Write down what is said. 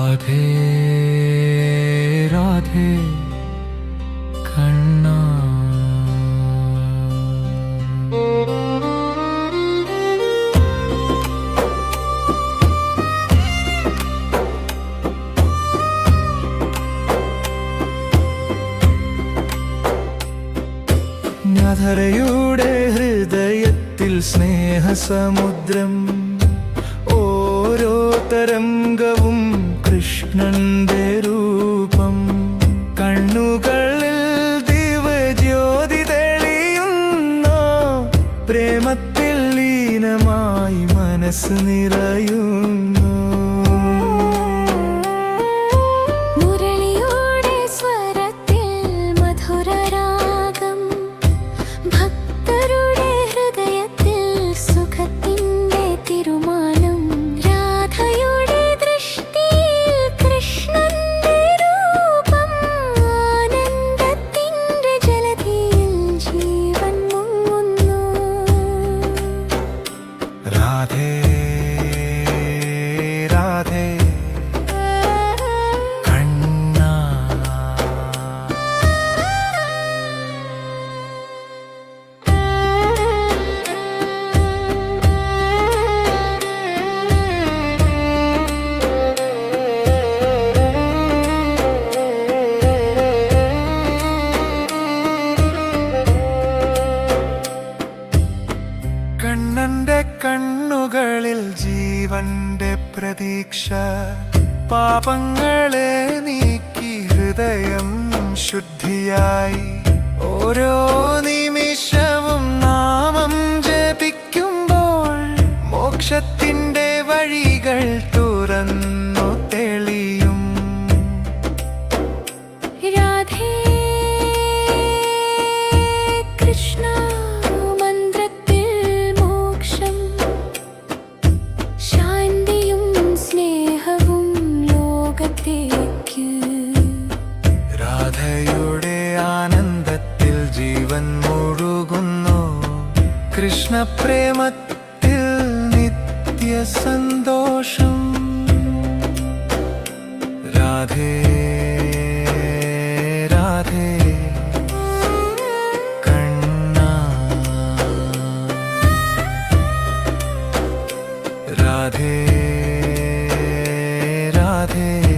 राधे राधे കണ്ണ. ഹൃദയത്തിൽ സ്നേഹസമുദ്രം ഓരോ തരംഗവും കൃഷ്ണന്റെ രൂപം. കണ്ണുകളിൽ ദിവജ്യോതി തെളിയുന്നു പ്രേമത്തിൽ ലീനമായി മനസ്സ് നിറയുന്നു രാധേ രാധേ. കണ്ണ. കണ്ണന്റെ കണ്ണുകളിൽ ജീവന്റെ പ്രതീക്ഷ. പാപങ്ങളെ നീക്കി ഹൃദയം ശുദ്ധിയായി. ഓരോ നിമിഷവും നാമം ജപിക്കുമ്പോൾ മോക്ഷത്തിന്റെ വഴികൾ തുറന്നു തെളിയും. രാധേ कृष्णप्रेमतिल् नित्यसन्तोषम् राधे राधे कण्णा राधे राधे।